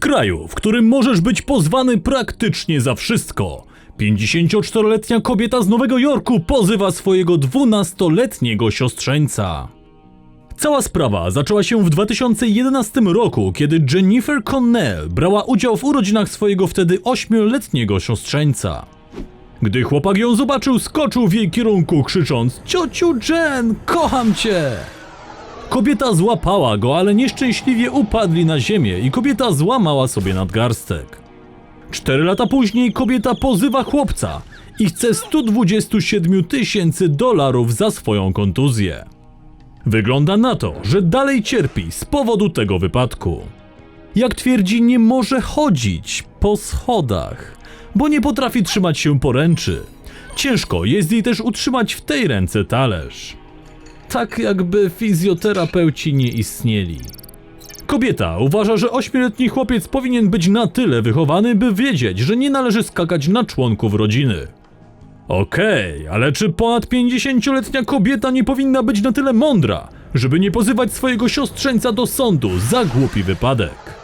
kraju, w którym możesz być pozwany praktycznie za wszystko, 54-letnia kobieta z Nowego Jorku pozywa swojego 12-letniego siostrzeńca. Cała sprawa zaczęła się w 2011 roku, kiedy Jennifer Connell brała udział w urodzinach swojego wtedy 8-letniego siostrzeńca. Gdy chłopak ją zobaczył, skoczył w jej kierunku, krzycząc: Ciociu Jen, kocham cię! Kobieta złapała go, ale nieszczęśliwie upadli na ziemię i kobieta złamała sobie nadgarstek. Cztery lata później kobieta pozywa chłopca i chce 127 tysięcy dolarów za swoją kontuzję. Wygląda na to, że dalej cierpi z powodu tego wypadku. Jak twierdzi, nie może chodzić po schodach, bo nie potrafi trzymać się poręczy. Ciężko jest jej też utrzymać w tej ręce talerz. Tak jakby fizjoterapeuci nie istnieli. Kobieta uważa, że ośmioletni chłopiec powinien być na tyle wychowany, by wiedzieć, że nie należy skakać na członków rodziny. Okej, ale czy ponad 50-letnia kobieta nie powinna być na tyle mądra, żeby nie pozywać swojego siostrzeńca do sądu za głupi wypadek?